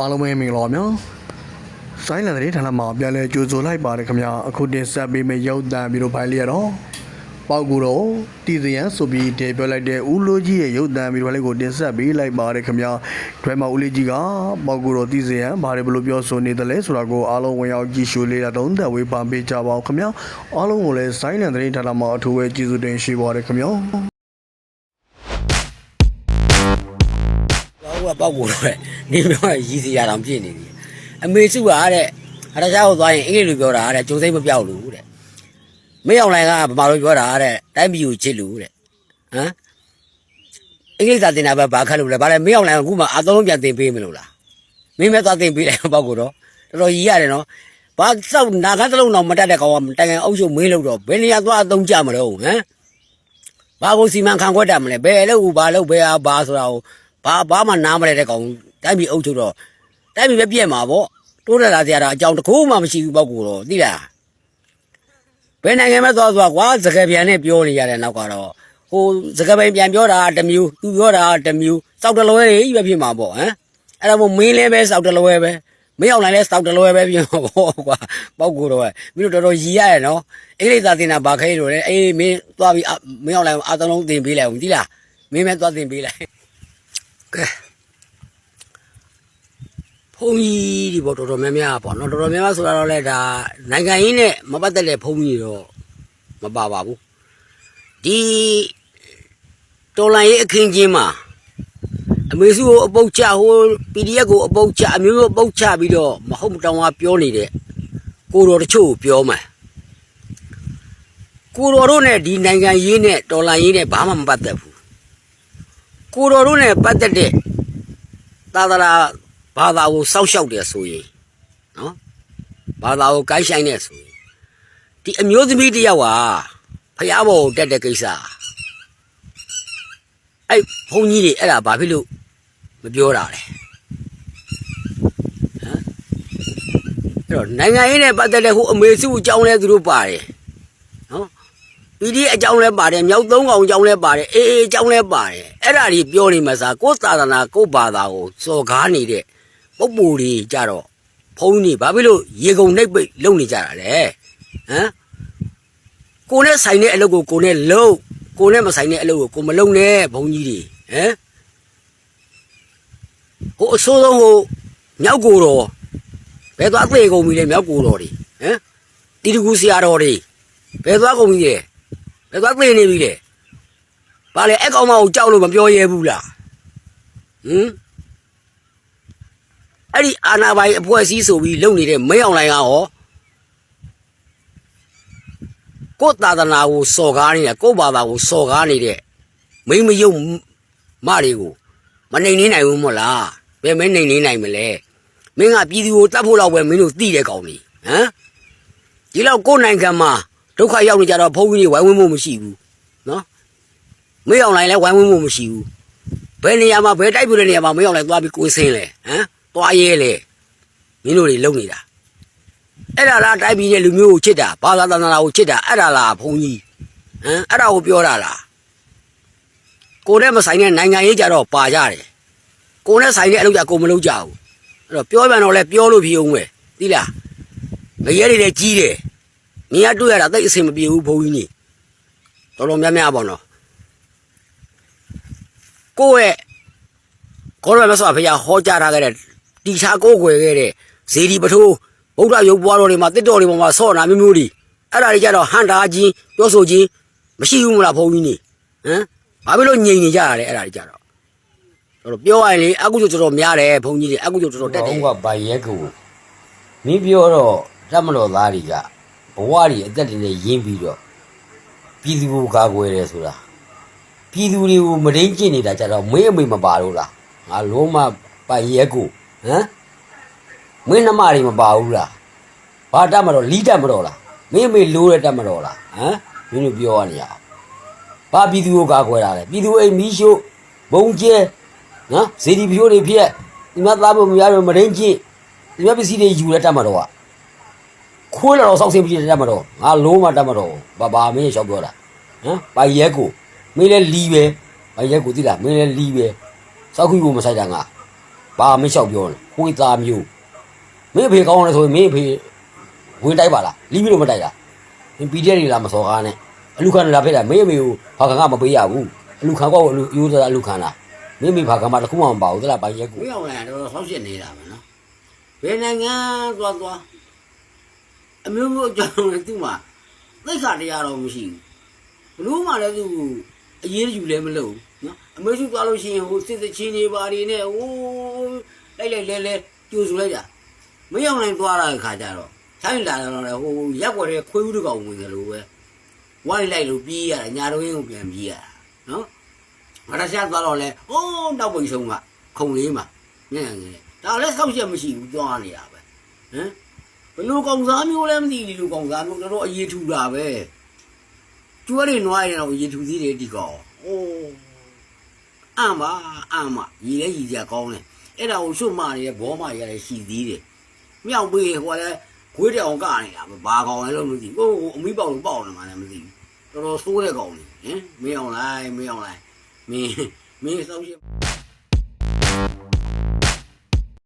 အားလုံးပဲမင်္ဂလာပါဗျာဆိုင်းလန်တဲ့ဌာနမှာပြန်လဲကြိုဆိုလိုက်ပါတယ်ခင်ဗျာအခုတင်ဆက်ပေးမယ့်ရုပ်သံပြီးတော့ဖိုင်လေးရတော့ပေါက်ကူတော့တီဇယန်ဆိုပြီးတည်ပြောလိုက်တဲ့ဦးလိုကြီးရဲ့ရုပ်သံပြီးတော့လေးကိုတင်ဆက်ပေးလိုက်ပါတယ်ခင်ဗျာဒွဲမှာဦးလေးကြီးကပေါက်ကူတော့တီဇယန်ဘာတွေဘလို့ပြောဆိုနေတယ်လဲဆိုတာကိုအားလုံးဝင်ရောက်ကြည့်ရှုလေးတာတုံးသက်ဝေးပန်ပေးကြပါဦးခင်ဗျာအားလုံးကိုလည်းဆိုင်းလန်တဲ့ဌာနမှာအထူးပဲကျေးဇူးတင်ရှိပါတယ်ခင်ဗျာ ပောက်ကိုတော့နေပြောရရီစီရအောင်ပြည့်နေပြီအမေစုကတဲ့အရရှားကိုသွားရင်အင်္ဂလိပ်လိုပြောတာတဲ့ကျုံစိမ့်မပြောက်လို့တဲ့မင်းအောင်လိုင်ကဗမာလိုပြောတာတဲ့တိုင်းပြည်ကိုချစ်လို့တဲ့ဟမ်အင်္ဂလိပ်သာတင်တာပဲဘာခက်လို့လဲဘာလဲမင်းအောင်လိုင်ကအခုမှအသုံးလုံးပြန်တင်ပေးမလို့လားမင်းမဲသွားတင်ပေးလိုက်ပောက်ကိုတော့တော်တော်ရီရတယ်နော်ဘာစောက်နာခတ်တလုံးတော့မတတ်တဲ့ကောင်ကတိုင်တိုင်အုပ်ချုပ်မင်းလို့တော့ဘယ်နေရာသွားအသုံးကြမလို့ဟမ်ဘာကိုစီမံခန့်ခွဲတတ်မလဲဘယ်လို့ဘာလို့ဘယ်ဟာဘာဆိုတာကို ဘာဘာမှနားမလဲတဲ့ကောင်တိုင်းပြည်အုပ်ချုပ်တော့တိုင်းပြည်ပဲပြက်မှာပေါ့တိုးတက်လာကြတာအကြောင်းတစ်ခုမှမရှိဘူးပေါ့ကိုတော့သိလားဘယ်နိုင်ငံမှာသွားသွားကွာစကားပြန်နဲ့ပြောနေရတဲ့နောက်ကတော့ဟိုစကားပြန်ပြန်ပြောတာတစ်မျိုးသူပြောတာတစ်မျိုးစောက်တလွဲကြီးပဲဖြစ်မှာပေါ့ဟမ်အဲ့ဒါမို့မင်းလည်းပဲစောက်တလွဲပဲမင်းအောင်လိုက်လဲစောက်တလွဲပဲဖြစ်မှာပေါ့ကွာပေါ့ကိုတော့မင်းတို့တော်တော်ရည်ရရဲ့နော်အိလိသာတင်တာဘာခဲလို့လဲအေးမင်းသွားပြီးမင်းအောင်လိုက်အာသုံးလုံးတင်ပေးလိုက်အောင်သိလားမင်းပဲသွားတင်ပေးလိုက် ကဲဖုန်ကြီးဒီပေါ့တော်တော်များများပေါ့နော်တော်တော်များများဆိုတော့လဲဒါနိုင်ငံရင်းနဲ့မပတ်သက်တဲ့ဖုန်ကြီးတော့မပါပါဘူးဒီတော်လိုင်းရဲ့အခင်းချင်းမှာအမေစုကိုအပုတ်ချဟို PDF ကိုအပုတ်ချအမျိုးမျိုးအပုတ်ချပြီးတော့မဟုတ်မတောင်ကပြောနေတဲ့ကိုတော်တချို့ကိုပြောမှာကိုတော်တို့နဲ့ဒီနိုင်ငံရင်းနဲ့တော်လိုင်းရင်းနဲ့ဘာမှမပတ်သက်ဘူး ကိုတော်တို့နဲ့ပတ်သက်တဲ့သာသနာဘာသာကိုစောက်ရှောက်တယ်ဆိုရင်နော်ဘာသာကိုကိုင်းဆိုင်တယ်ဆိုရင်ဒီအမျိုးသမီးတစ်ယောက်ဟာဖျားဘော်ကိုတက်တဲ့ကိစ္စအဲ့ဘုန်းကြီးတွေအဲ့ဒါဘာဖြစ်လို့မပြောတာလဲဟမ်အဲ့တော့နိုင်ငံရေးနဲ့ပတ်သက်တဲ့ဟိုအမေစုအကြောင်းလဲသူတို့ပါတယ်နော် ပီဒီအကြောင်းလဲပါတယ်မြောက်သုံးကောင်အကြောင်းလဲပါတယ်အေးအေးအကြောင်းလဲပါတယ်အဲ့ဒါကြီးပြောနေမှာစားကိုယ်သာသနာကိုယ်ဘာသာကိုစော်ကားနေတဲ့ပုပ်ပူတွေကြတော့ဖုံးနေဘာဖြစ်လို့ရေကုန်နှိပ်ပိတ်လုံနေကြတာလဲဟမ်ကိုနဲ့ဆိုင်တဲ့အလုပ်ကိုကိုနဲ့လုံကိုနဲ့မဆိုင်တဲ့အလုပ်ကိုကိုမလုံနဲ့ဘုံကြီးတွေဟမ်ဟိုအဆိုးဆုံးဟိုမြောက်ကိုတော်ဘယ်သွားသေကုန်ပြီလဲမြောက်ကိုတော်တွေဟမ်တီတကူဆရာတော်တွေဘယ်သွားကုန်ပြီလဲ ဘယ်သွားသိနေပြီလေဘာလဲအကောင်မကိုကြောက်လို့မပြောရဲဘူးလားဟမ်အဲ့ဒီအာနာပိုင်အဖွဲ့အစည်းဆိုပြီးလုပ်နေတဲ့မင်းအောင်လိုင်ကရောကိုယ်သာသနာကိုစော်ကားနေတဲ့ကိုယ်ဘာသာကိုစော်ကားနေတဲ့မိမယုံမတွေကိုမနိုင်နေနိုင်ဘူးမို့လားဘယ်မနိုင်နေနိုင်မလဲမင်းကပြည်သူကိုတတ်ဖို့တော့ပဲမင်းတို့သိတဲ့ကောင်ကြီးဟမ်ဒီလောက်ကိုယ်နိုင်ငံမှာ ဒုက္ခရောက်နေကြတော့ဘုန်းကြီးတွေဝိုင်းဝန်းမှုမရှိဘူးနော်မေးအောင်လိုက်လဲဝိုင်းဝန်းမှုမရှိဘူးဘယ်နေရာမှာဘယ်တိုက်ပြတဲ့နေရာမှာမေးအောင်လိုက်သွားပြီးကိုယ်စင်းလဲဟမ်သွားရဲလေမင်းတို့တွေလုံနေတာအဲ့ဒါလားတိုက်ပြည်တဲ့လူမျိုးကိုချစ်တာဘာသာသနာကိုချစ်တာအဲ့ဒါလားဘုန်းကြီးဟမ်အဲ့ဒါကိုပြောတာလားကိုနဲ့မဆိုင်တဲ့နိုင်ငံရေးကြတော့ပါကြတယ်ကိုနဲ့ဆိုင်တဲ့အလုပ်ကြကိုမလုပ်ကြဘူးအဲ့တော့ပြောပြန်တော့လဲပြောလို့ဖြစ်အောင်ပဲသိလားငရဲတွေလည်းကြီးတယ် နေရတွေ့ရတာတိတ်အဆင်မပြေဘူးဘုန်းကြီးနေတော်တော်များများပေါ့နော်ကိုယ့်ရဲ့ခေါ်ရမဆောဖခင်ဟောကြားထားခဲ့တဲ့တီချာကိုယ်ွယ်ခဲ့တဲ့ဇေဒီပထိုးဗုဒ္ဓရုပ်ပွားတော်တွေမှာတစ်တော်တွေပေါ်မှာဆော့နာမျိုးမျိုးတွေအဲ့ဒါတွေကြတော့ဟန်တာချင်းပြောဆိုချင်းမရှိဘူးမလားဘုန်းကြီးနေဟမ်ဘာဖြစ်လို့ငြိမ်နေကြရလဲအဲ့ဒါတွေကြတော့တော်တော်ပြောရရင်လေအကုသိုလ်တော်တော်များတယ်ဘုန်းကြီးတွေအကုသိုလ်တော်တော်တက်တယ်ဘုံကဗိုင်ရက်ကိုမင်းပြောတော့တတ်မတော်သားတွေက ဘဝကြီးအသက်တွေနဲ့ရင်းပြီးတော့ပြည်သူကိုကာကွယ်တယ်ဆိုတာပြည်သူတွေကိုမရင်းကျင့်နေတာကြတော့မင်းအမေမပါလို့လားငါလုံးမဗိုင်ရက်ကိုဟမ်မင်းနှမတွေမပါဘူးလားဘာတတ်မတော်လီးတတ်မတော်လားမင်းအမေလိုးတဲ့တတ်မတော်လားဟမ်မင်းတို့ပြောရနေရအောင်ဘာပြည်သူကိုကာကွယ်တာလဲပြည်သူအိမ်မီးရှို့ဘုံကျဲနော်ဇေဒီဖြိုးတွေဖြစ်ဒီမှာသားဖို့မရတော့မရင်းကျင့်ဒီမှာပစ္စည်းတွေယူလဲတတ်မတော်က ခွေးလာတော့စောက်ဆင်းပြီးတတ်မတော့ငါလုံးမတတ်မတော့ဘာဘာမင်းရှောက်ပြောတာဟမ်ဘာရက်ကိုမင်းလဲလီးပဲဘာရက်ကိုသိလားမင်းလဲလီးပဲစောက်ခွေးကိုမဆိုင်တာငါဘဘာမလျှောက်ပြောလဲခွေးသားမျိုးမင်းအဖေကောင်းတယ်ဆိုရင်မင်းအဖေဝင်တိုက်ပါလားလီးပြီးတော့မတိုက်လားမင်းပီတဲ့တွေလားမစော်ကားနဲ့အလူခံလာဖြစ်တာမင်းအမေကိုဘာကံကမပေးရဘူးအလူခံကောအလူရိုးသားအလူခံလားမင်းအမေဘာကံမတစ်ခုမှမပါဘူးသလားပိုင်ရက်ကိုမင်းအောင်လိုက်တော့ဆောက်ရှစ်နေတာပဲနော်ဘယ်နိုင်ငံသွားသွား အမျိုးမျိုးအကြောင်းလည်းသူ့မှာသိက္ခာတရားတော့မရှိဘူးဘလို့မှလည်းသူအရေးယူလည်းမလုပ်နော်အမေစုသွားလို့ရှိရင်ဟိုစစ်စစ်ချင်းတွေပါတွေနဲ့ဟိုးလိုက်လိုက်လဲလဲကြိုးစုလိုက်တာမင်းအောင်လိုက်သွားတာခါကြတော့ဆိုင်လာတော့လေဟိုရက်ွက်တဲ့ခွေးဦးတကောင်ဝင်တယ်လို့ပဲဝိုင်းလိုက်လို့ပြေးရတာညာတော့ရင်းကိုပြန်ပြေးရတာနော်မရရှာသွားတော့လဲဟိုးနောက်ပိတ်ဆုံးကခုံလေးမှာညံ့ငယ်ဒါလည်းဆောက်ချက်မရှိဘူးသွားနေတာပဲဟမ် ဘယ်လိုကောင်စားမျိုးလဲမသိဒီလိုကောင်စားမျိုးတော်တော်အရေးထူတာပဲကျွဲတွေနွားရတော့အရေးထူသေးတယ်ဒီကောင်အိုးအမအမရီလဲရီကြကောင်းတယ်အဲ့ဒါကိုရှုတ်မရရဲ့ဘောမရရဲ့ရှိသေးတယ်မြောက်ပေးဟိုလည်းခွေးတောင်ကနေတာပဲဘာကောင်လဲလို့မသိဘူးဟိုအမိပေါက်လို့ပေါက်နေမှလည်းမသိဘူးတော်တော်ဆိုးတဲ့ကောင်နေဟင်မင်းအောင်လိုက်မင်းအောင်လိုက်မင်းမင်းစောက်ရှင်း